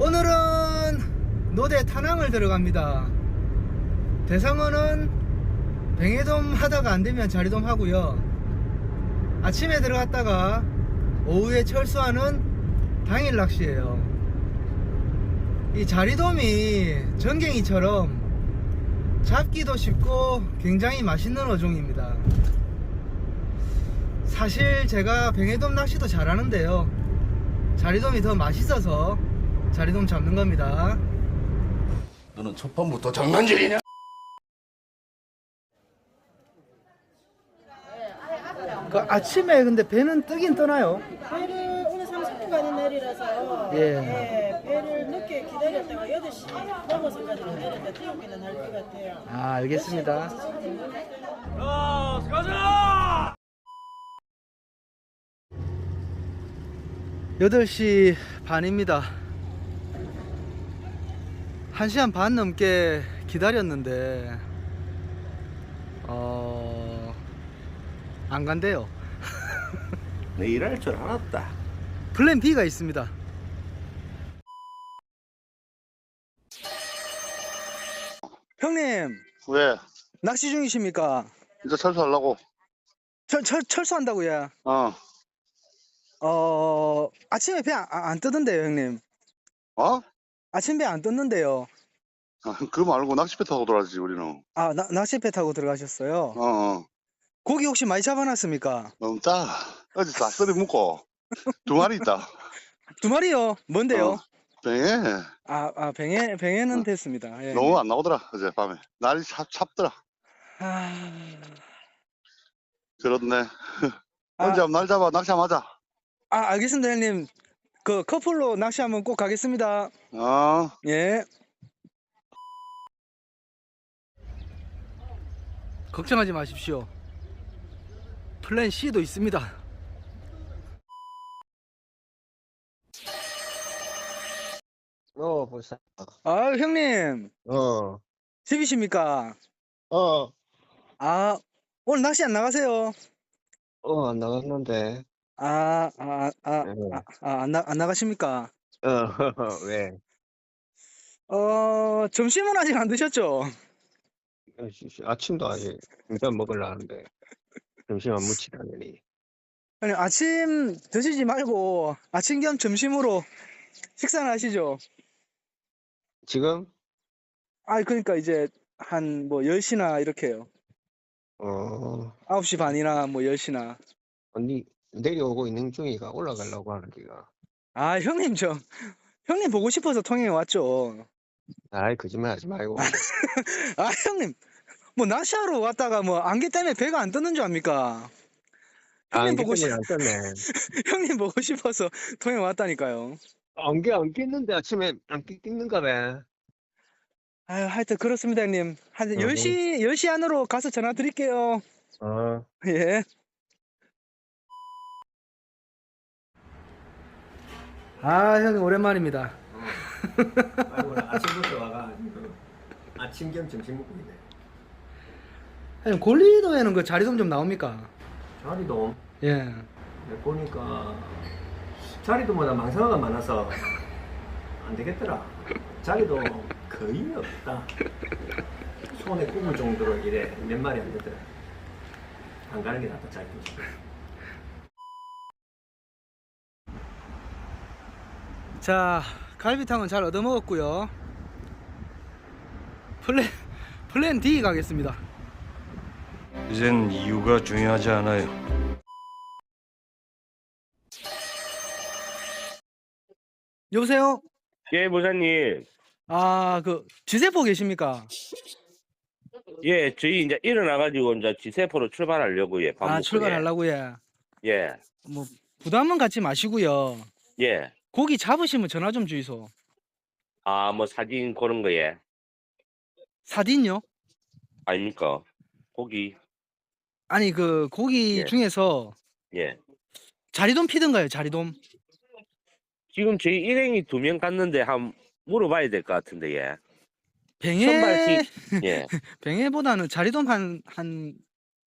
오늘은 노대 탄항을 들어갑니다. 대상어는 뱅에돔 하다가 안 되면 자리돔 하고요. 아침에 들어갔다가 오후에 철수하는 당일 낚시예요. 이 자리돔이 전갱이처럼 잡기도 쉽고 굉장히 맛있는 어종입니다. 사실 제가 뱅에돔 낚시도 잘하는데요. 자리돔이 더 맛있어서 자리돔 잡는 겁니다. 너는 첫 판부터 장난질이냐? 그 아침에 근데 배는 뜨긴 떠나요. 배를 오늘 30분 가는 날이라서 예. 예, 배를 늦게 기다렸다가 8시 넘어서까지 기다렸다 뛰어오기는 할 것 같아요. 아, 알겠습니다. 여덟 시 반입니다. 한 시간 반 넘게 기다렸는데, 어, 안 간대요. 내 일할 줄 알았다. 플랜 B가 있습니다. 형님, 왜? 낚시 중이십니까? 이제 철수하려고. 철, 철, 철수한다고 요? 어. 어, 아침에 배 안, 안 뜨던데요, 형님. 어? 아침 배 안 떴는데요. 아, 그거 말고 낚시배 타고 돌아지 우리는. 아, 나, 낚시배 타고 들어가셨어요? 어, 어. 고기 혹시 많이 잡아놨습니까? 너무 짜. 어제 닭소리 묶고 두 마리 있다. 두 마리요. 뭔데요? 어. 뱅에 아, 아, 뱅에, 뱅에는 어. 됐습니다. 예. 너무 안 나오더라 어제 밤에. 날이 찹, 찹더라. 아, 그렇네. 아. 언제 한번 날 잡아 낚시하자. 아, 알겠습니다, 형님. 그 커플로 낚시 한번 꼭 가겠습니다. 어. 예. 걱정하지 마십시오. 플랜 C도 있습니다. 어, 벌써. 아, 형님. 어, 집이십니까? 어, 아, 오늘 낚시 안 나가세요? 어, 안 나갔는데. 아, 아, 아, 네. 아, 아, 안, 나, 안 나가십니까? 어, 왜? 어, 점심은 아직 안 드셨죠? 어, 씨, 씨, 아침도 아직 일단 먹으려 하는데. 점심 안 무치다느니. 아니, 아침 드시지 말고 아침 겸 점심으로 식사를 하시죠. 지금? 아, 그러니까 이제 한 뭐 10시나 이렇게요. 어, 9시 반이나 뭐 10시나. 언니 내려오고 있는 중이가 올라가려고 하는 기가. 아, 형님 저 형님 보고 싶어서 통영에 왔죠. 아이, 거짓말 하지 말고. 아, 형님. 뭐 낚시하러 왔다가 뭐 안개 때문에 배가 안 뜨는 줄 압니까? 형님 보고 싶 안 떴네. 형님 보고 싶어서 통영 왔다니까요. 안개 안 꼈는데 아침에 안개 낀는가 봐. 아유, 하여튼 그렇습니다, 형님. 한 어, 10시 10시 안으로 가서 전화 드릴게요. 어. 예. 아, 형님 오랜만입니다. 아이고 아침부터 와가지고 아침 겸 점심 먹고 있네. 형님 골리도에는 그 자리돔 좀 나옵니까? 자리도 예. 보니까 자리도보다 망상어가 많아서 안 되겠더라. 자리도 거의 없다. 손에 꼽을 정도로 이래 몇 마리 안 되더라. 안 가는 게 낫다 자리도. 자, 갈비탕은 잘 얻어먹었고요. 플랜 플랜 D 가겠습니다. 이젠 이유가 중요하지 않아요. 여보세요? 예, 모사님. 아, 그 지세포 계십니까? 예, 저희 이제 일어나가지고 이제 지세포로 출발하려고 예. 밥 아, 출발하려고 예. 예. 예. 뭐 부담은 갖지 마시고요. 예. 고기 잡으시면 전화 좀 주이소. 아, 뭐 사진 그런 거 예. 사딘요? 아닙니까? 고기. 아니 그 고기 예. 중에서 예. 자리돔 피든가요, 자리돔? 지금 저희 일행이 두 명 갔는데 한 물어봐야 될 것 같은데 예. 뱅에 선발식. 예. 뱅에보다는 자리돔 한한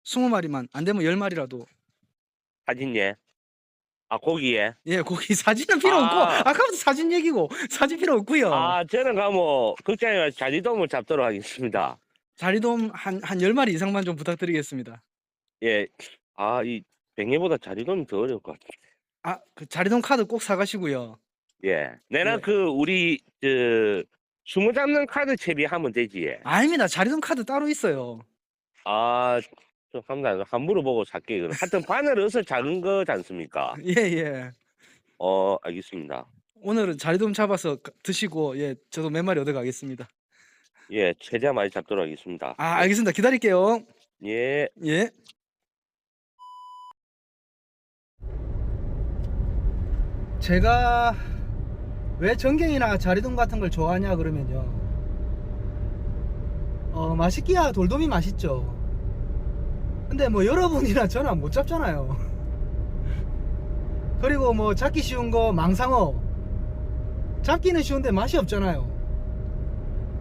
20마리만 안 되면 10마리라도 사진 예. 아 거기에? 예, 거기 사진은 필요 없고 아. 아까부터 사진 얘기고 사진 필요 없고요. 아 저는 가뭐 극장에 자리돔을 잡도록 하겠습니다. 자리돔 한한 열마리 이상만 좀 부탁드리겠습니다. 예. 아이 뱅에보다 자리돔이 더 어려울 것 같아. 아, 그 자리돔 카드 꼭 사가시고요. 예. 내가 예. 그 우리 저 숨어 잡는 카드 채비하면 되지. 예. 아닙니다. 자리돔 카드 따로 있어요. 아, 좀 한번 한 물어보고 살게 그럼. 하여튼 바늘 어서 작은 거지 않습니까? 예, 예. 어, 알겠습니다. 오늘은 자리돔 잡아서 가- 드시고 예, 저도 몇 마리 얻어 가겠습니다. 예, 최대한 많이 잡도록 하겠습니다. 아, 알겠습니다. 기다릴게요. 예. 예. 제가 왜 전갱이나 자리돔 같은 걸 좋아하냐 그러면요. 어, 맛있기야 돌돔이 맛있죠. 근데 뭐 여러분이나 저는 못 잡잖아요. 그리고 뭐 잡기 쉬운 거 망상어. 잡기는 쉬운데 맛이 없잖아요.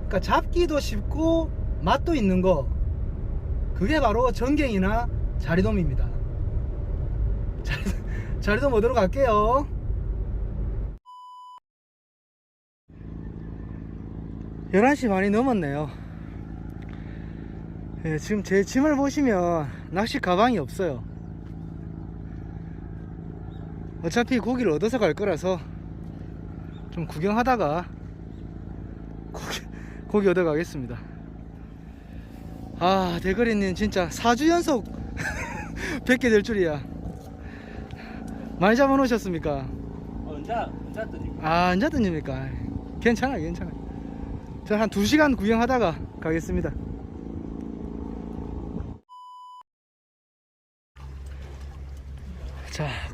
그러니까 잡기도 쉽고 맛도 있는 거. 그게 바로 전갱이나 자리돔입니다. 자리, 자리돔 얻으러 갈게요. 열한 시 많이 넘었네요. 예, 지금 제 짐을 보시면 낚시 가방이 없어요. 어차피 고기를 얻어서 갈 거라서 좀 구경하다가 고기, 고기 얻어 가겠습니다. 아 대거리님 진짜 4주 연속 뵙게 될 줄이야 많이 잡아 놓으셨습니까? 언제 언제 뜨니? 아 언제 뜬입니까? 괜찮아 괜찮아 저 한 2시간 구경하다가 가겠습니다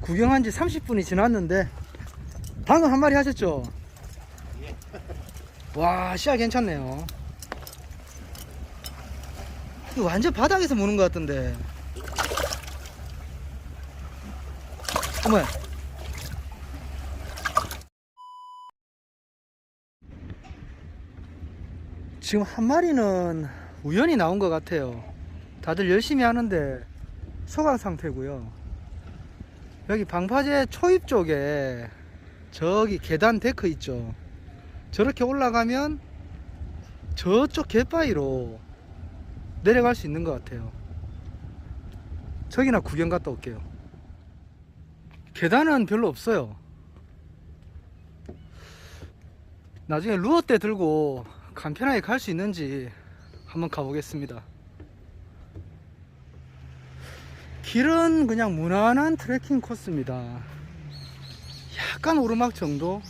구경한 지 30분이 지났는데 방금 한 마리 하셨죠? 와 시야 괜찮네요. 이거 완전 바닥에서 무는 것 같던데. 어머 지금 한 마리는 우연히 나온 것 같아요. 다들 열심히 하는데 소강 상태고요 여기 방파제 초입 쪽에 저기 계단 데크 있죠 저렇게 올라가면 저쪽 갯바위로 내려갈 수 있는 것 같아요. 저기나 구경 갔다 올게요. 계단은 별로 없어요. 나중에 루어 때 들고 간편하게 갈 수 있는지 한번 가보겠습니다. 길은 그냥 무난한 트레킹 코스입니다. 약간 오르막 정도?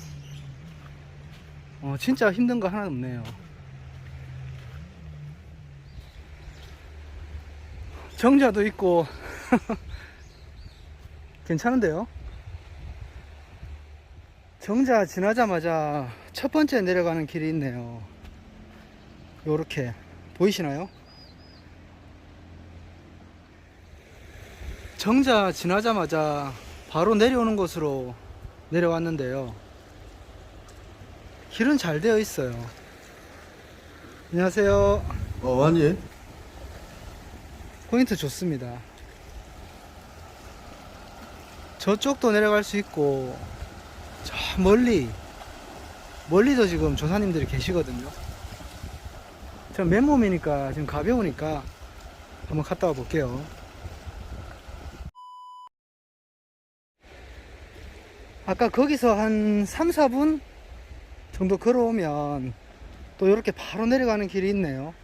어, 진짜 힘든 거 하나 없네요. 정자도 있고 괜찮은데요? 정자 지나자마자 첫 번째 내려가는 길이 있네요. 요렇게 보이시나요? 정자 지나자마자 바로 내려오는 곳으로 내려왔는데요. 길은 잘 되어 있어요. 안녕하세요. 어, 완이? 포인트 좋습니다. 저쪽도 내려갈 수 있고, 저 멀리, 멀리도 지금 조사님들이 계시거든요. 전 맨몸이니까 지금 가벼우니까 한번 갔다 와 볼게요. 아까 거기서 한 3, 4분 정도 걸어오면 또 이렇게 바로 내려가는 길이 있네요.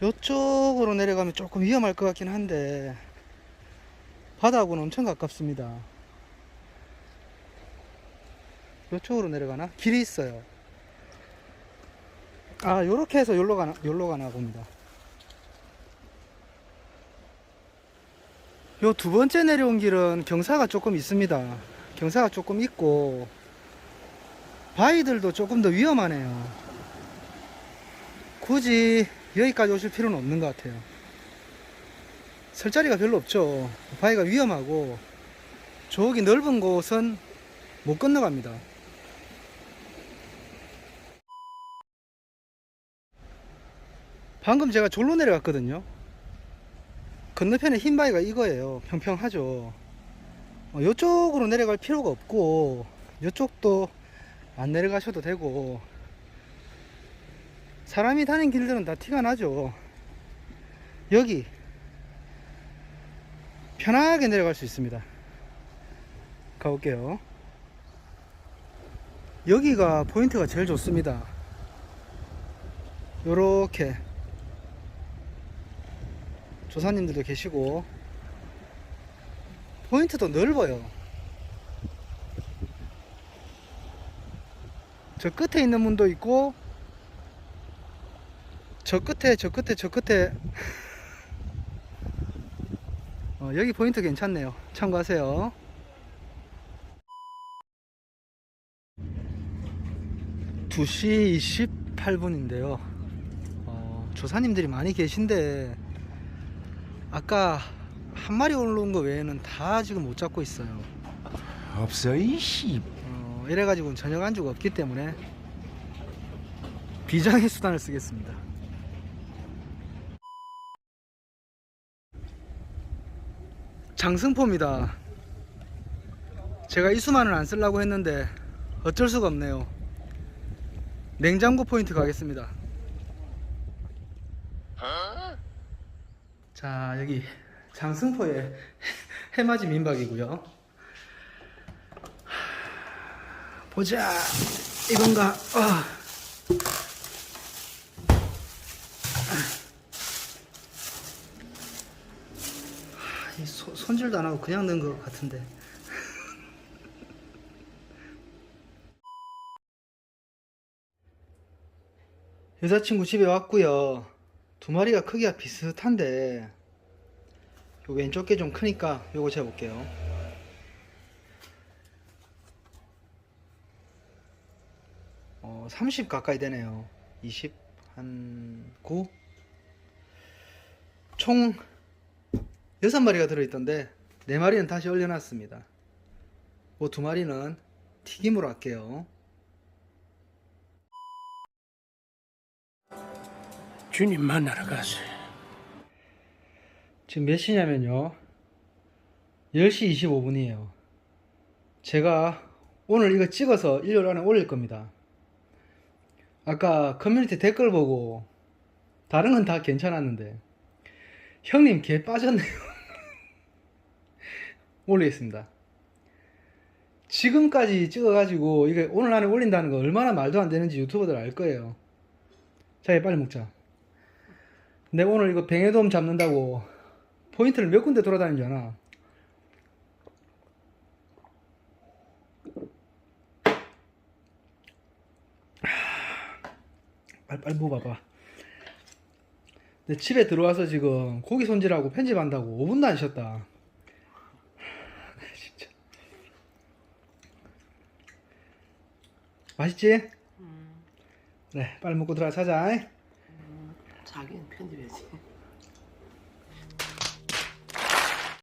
이쪽으로 내려가면 조금 위험할 것 같긴 한데 바다하고는 엄청 가깝습니다. 이쪽으로 내려가나? 길이 있어요. 아, 요렇게 해서 여기로 가나, 여기로 가나 봅니다. 요 두 번째 내려온 길은 경사가 조금 있습니다. 경사가 조금 있고 바위들도 조금 더 위험하네요. 굳이 여기까지 오실 필요는 없는 것 같아요. 설 자리가 별로 없죠. 바위가 위험하고 저기 넓은 곳은 못 건너갑니다. 방금 제가 졸로 내려갔거든요. 건너편에 흰 바위가 이거예요. 평평하죠. 어, 이쪽으로 내려갈 필요가 없고 이쪽도 안 내려가셔도 되고 사람이 다니는 길들은 다 티가 나죠. 여기 편하게 내려갈 수 있습니다. 가볼게요. 여기가 포인트가 제일 좋습니다. 요렇게 조사님들도 계시고 포인트도 넓어요. 저 끝에 있는 문도 있고 저 끝에 저 끝에 저 끝에. 어, 여기 포인트 괜찮네요. 참고하세요. 두시 28분인데요. 어, 조사님들이 많이 계신데 아까 한 마리 올라온 거 외에는 다 지금 못 잡고 있어요 없어 이씨. 어, 이래가지고 저녁 안주가 없기 때문에 비장의 수단을 쓰겠습니다. 장승포입니다. 제가 이수만을 안 쓰려고 했는데 어쩔 수가 없네요. 냉장고 포인트 가겠습니다. 자 여기 장승포의 해맞이 민박이고요. 보자. 이건가? 이 소- 손질도 안 하고 그냥 넣은 것 같은데. 여자친구 집에 왔고요. 두 마리가 크기가 비슷한데 요 왼쪽 게 좀 크니까 요거 재볼게요 어, 30 가까이 되네요. 20, 한 9? 총 6마리가 들어있던데 4마리는 다시 올려놨습니다. 그두 마리는 튀김으로 할게요. 주님 만나러 가세. 지금 몇 시냐면요. 10시 25분이에요. 제가 오늘 이거 찍어서 일요일 안에 올릴 겁니다. 아까 커뮤니티 댓글 보고 다른 건 다 괜찮았는데 형님 개 빠졌네요. 올리겠습니다. 지금까지 찍어가지고 이게 오늘 안에 올린다는 거 얼마나 말도 안 되는지 유튜버들 알 거예요. 자, 빨리 먹자. 내가 오늘 이거 뱅에돔 잡는다고 포인트를 몇 군데 돌아다니잖아. 빨리 빨리 먹어봐. 내 집에 들어와서 지금 고기 손질하고 편집한다고 5분도 안 쉬었다. 진짜. 맛있지? 네, 빨리 먹고 들어가 자자. 자기는 편집해지.